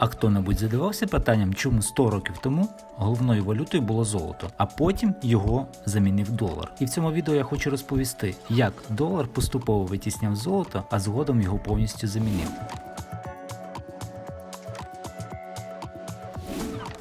А хто-небудь задавався питанням, чому 100 років тому головною валютою було золото, а потім його замінив долар. І в цьому відео я хочу розповісти, як долар поступово витісняв золото, а згодом його повністю замінив.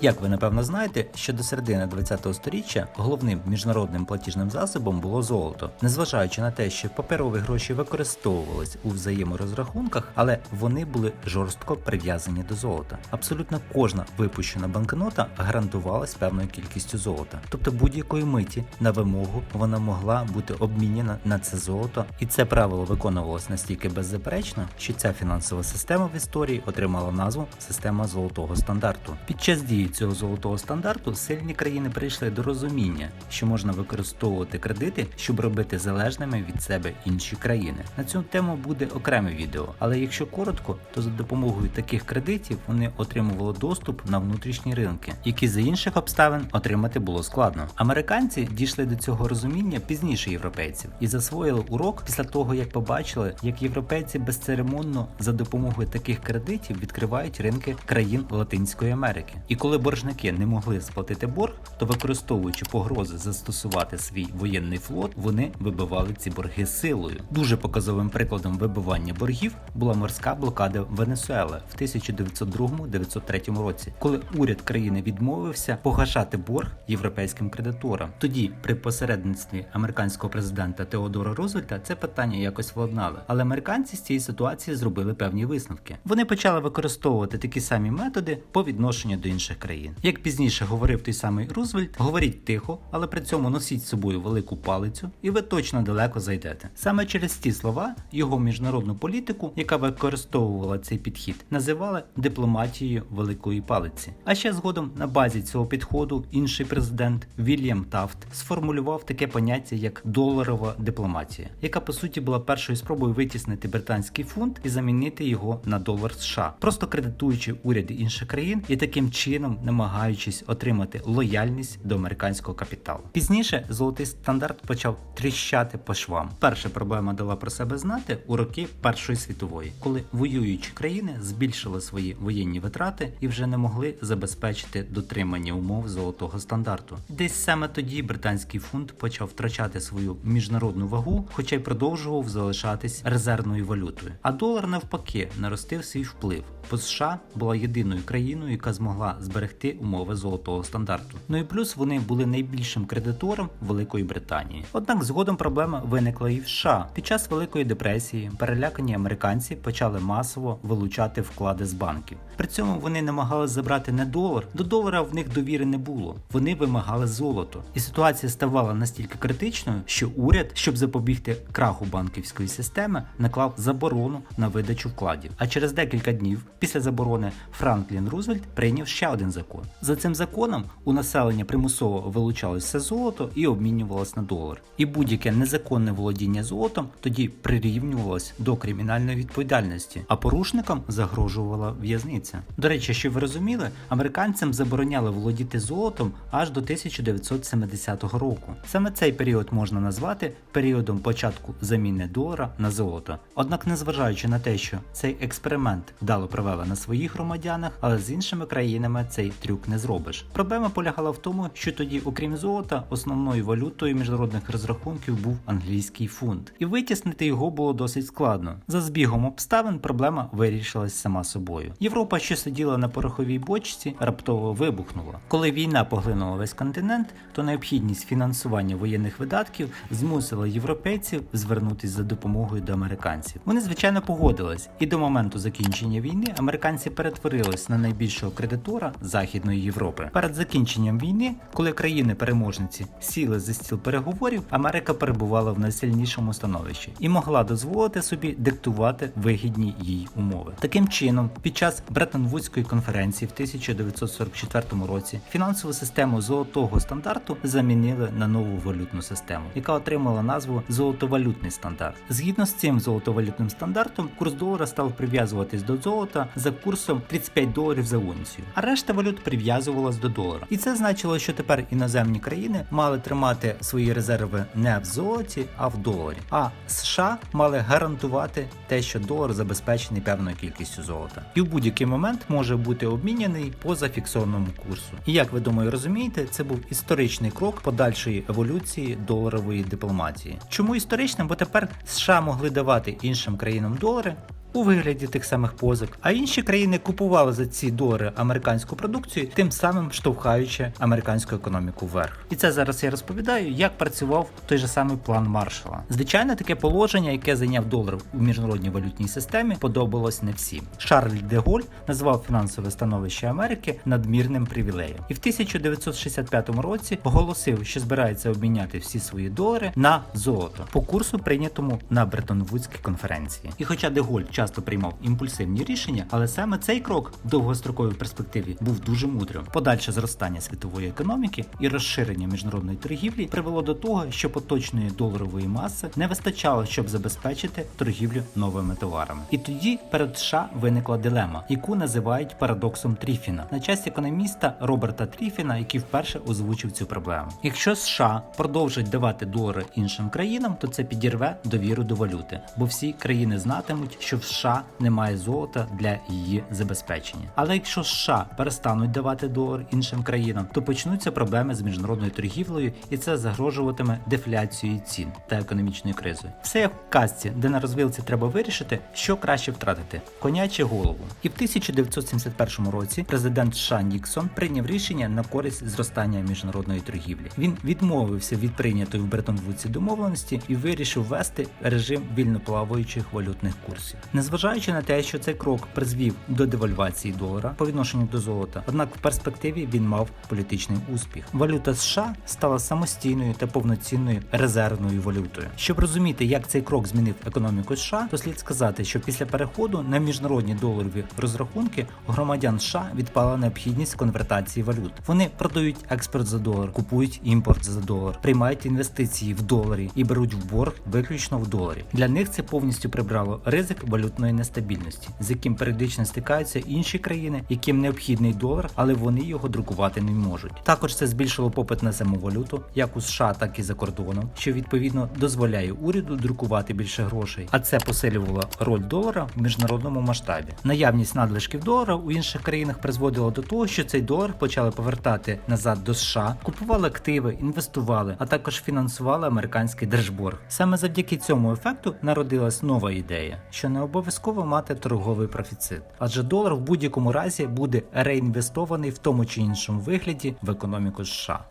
Як ви напевно знаєте, що до середини 20-го сторіччя головним міжнародним платіжним засобом було золото, незважаючи на те, що паперові гроші використовувались у взаєморозрахунках, але вони були жорстко прив'язані до золота. Абсолютно кожна випущена банкнота гарантувалась певною кількістю золота, тобто будь-якої миті на вимогу вона могла бути обмінена на це золото, і це правило виконувалось настільки беззаперечно, що ця фінансова система в історії отримала назву система золотого стандарту. Під час дії цього золотого стандарту сильні країни прийшли до розуміння, що можна використовувати кредити, щоб робити залежними від себе інші країни. На цю тему буде окреме відео, але якщо коротко, то за допомогою таких кредитів вони отримували доступ на внутрішні ринки, які за інших обставин отримати було складно. Американці дійшли до цього розуміння пізніше європейців і засвоїли урок після того, як побачили, як європейці безцеремонно за допомогою таких кредитів відкривають ринки країн Латинської Америки. І коли боржники не могли сплатити борг, то використовуючи погрози застосувати свій воєнний флот, вони вибивали ці борги силою. Дуже показовим прикладом вибивання боргів була морська блокада Венесуели в 1902-1903 році, коли уряд країни відмовився погашати борг європейським кредиторам. Тоді, при посередництві американського президента Теодора Рузвельта, це питання якось владнали. Але американці з цієї ситуації зробили певні висновки. Вони почали використовувати такі самі методи по відношенню до інших країн. Як пізніше говорив той самий Рузвельт, говоріть тихо, але при цьому носіть з собою велику палицю, і ви точно далеко зайдете. Саме через ці слова його міжнародну політику, яка використовувала цей підхід, називали дипломатією великої палиці. А ще згодом на базі цього підходу інший президент Вільям Тафт сформулював таке поняття як доларова дипломатія, яка по суті була першою спробою витіснити британський фунт і замінити його на долар США, просто кредитуючи уряди інших країн і таким чином намагаючись отримати лояльність до американського капіталу. Пізніше золотий стандарт почав тріщати по швам. Перша проблема дала про себе знати у роки Першої світової, коли воюючі країни збільшили свої воєнні витрати і вже не могли забезпечити дотримання умов золотого стандарту. Десь саме тоді британський фунт почав втрачати свою міжнародну вагу, хоча й продовжував залишатись резервною валютою. А долар навпаки наростив свій вплив. Бо США була єдиною країною, яка змогла зберегти умови золотого стандарту. Ну і плюс вони були найбільшим кредитором Великої Британії. Однак згодом проблема виникла і в США. Під час Великої депресії перелякані американці почали масово вилучати вклади з банків. При цьому вони намагалися забрати не долар, до долара в них довіри не було. Вони вимагали золото. І ситуація ставала настільки критичною, що уряд, щоб запобігти краху банківської системи, наклав заборону на видачу вкладів. А через декілька днів після заборони Франклін Рузвельт прийняв ще один закон. За цим законом у населення примусово вилучалось все золото і обмінювалось на долар. І будь-яке незаконне володіння золотом тоді прирівнювалось до кримінальної відповідальності, а порушникам загрожувала в'язниця. До речі, щоб ви розуміли, американцям забороняли володіти золотом аж до 1970 року. Саме цей період можна назвати періодом початку заміни долара на золото. Однак, незважаючи на те, що цей експеримент вдало провели на своїх громадянах, але з іншими країнами цей трюк не зробиш. Проблема полягала в тому, що тоді, окрім золота, основною валютою міжнародних розрахунків був англійський фунт, і витіснити його було досить складно. За збігом обставин проблема вирішилась сама собою. Європа, що сиділа на пороховій бочці, раптово вибухнула. Коли війна поглинула весь континент, то необхідність фінансування воєнних видатків змусила європейців звернутися за допомогою до американців. Вони звичайно погодились, і до моменту закінчення війни американці перетворились на найбільшого кредитора Західної Європи. Перед закінченням війни, коли країни-переможниці сіли за стіл переговорів, Америка перебувала в найсильнішому становищі і могла дозволити собі диктувати вигідні їй умови. Таким чином, під час Бреттон-Вудської конференції в 1944 році фінансову систему золотого стандарту замінили на нову валютну систему, яка отримала назву золотовалютний стандарт. Згідно з цим золотовалютним стандартом, курс долара став прив'язуватись до золота за курсом 35 доларів за унцію. А решта валют прив'язувалась до долара. І це значило, що тепер іноземні країни мали тримати свої резерви не в золоті, а в доларі. А США мали гарантувати те, що долар забезпечений певною кількістю золота, і в будь-який момент може бути обміняний по зафіксованому курсу. І як ви думаю, розумієте, це був історичний крок подальшої еволюції доларової дипломатії. Чому історичним? Бо тепер США могли давати іншим країнам долари. У вигляді тих самих позик, а інші країни купували за ці долари американську продукцію, тим самим штовхаючи американську економіку вверх. І це зараз я розповідаю, як працював той же самий план Маршала. Звичайно, таке положення, яке зайняв долар у міжнародній валютній системі, подобалось не всім. Шарль де Голь назвав фінансове становище Америки надмірним привілеєм, і в 1965 році оголосив, що збирається обміняти всі свої долари на золото по курсу, прийнятому на Бреттон-Вудській конференції. І хоча де Голь часто приймав імпульсивні рішення, але саме цей крок в довгостроковій перспективі був дуже мудрим. Подальше зростання світової економіки і розширення міжнародної торгівлі привело до того, що поточної доларової маси не вистачало, щоб забезпечити торгівлю новими товарами. І тоді перед США виникла дилема, яку називають парадоксом Тріфіна, на честь економіста Роберта Тріфіна, який вперше озвучив цю проблему. Якщо США продовжать давати долари іншим країнам, то це підірве довіру до валюти, бо всі країни знатимуть, що в США немає золота для її забезпечення. Але якщо США перестануть давати долар іншим країнам, то почнуться проблеми з міжнародною торгівлею, і це загрожуватиме дефляцією цін та економічною кризою. Все як в казці, де на розвилці треба вирішити, що краще втратити коня чи голову. І в 1971 році президент США Ніксон прийняв рішення на користь зростання міжнародної торгівлі. Він відмовився від прийнятої в Бреттон-Вудсі домовленості і вирішив ввести режим вільноплаваючих валютних курсів. Незважаючи на те, що цей крок призвів до девальвації долара по відношенню до золота, однак в перспективі він мав політичний успіх. Валюта США стала самостійною та повноцінною резервною валютою. Щоб розуміти, як цей крок змінив економіку США, то слід сказати, що після переходу на міжнародні доларові розрахунки громадян США відпала необхідність конвертації валют. Вони продають експорт за долар, купують імпорт за долар, приймають інвестиції в доларі і беруть в борг виключно в доларі. Для них це повністю прибрало ризик валютної нестабільності, з яким періодично стикаються інші країни, яким необхідний долар, але вони його друкувати не можуть. Також це збільшило попит на саму валюту, як у США, так і за кордоном, що відповідно дозволяє уряду друкувати більше грошей, а це посилювало роль долара в міжнародному масштабі. Наявність надлишків долара у інших країнах призводила до того, що цей долар почали повертати назад до США, купували активи, інвестували, а також фінансували американський держборг. Саме завдяки цьому ефекту народилась нова ідея, що не обов'язково мати торговий профіцит, адже долар в будь-якому разі буде реінвестований в тому чи іншому вигляді в економіку США.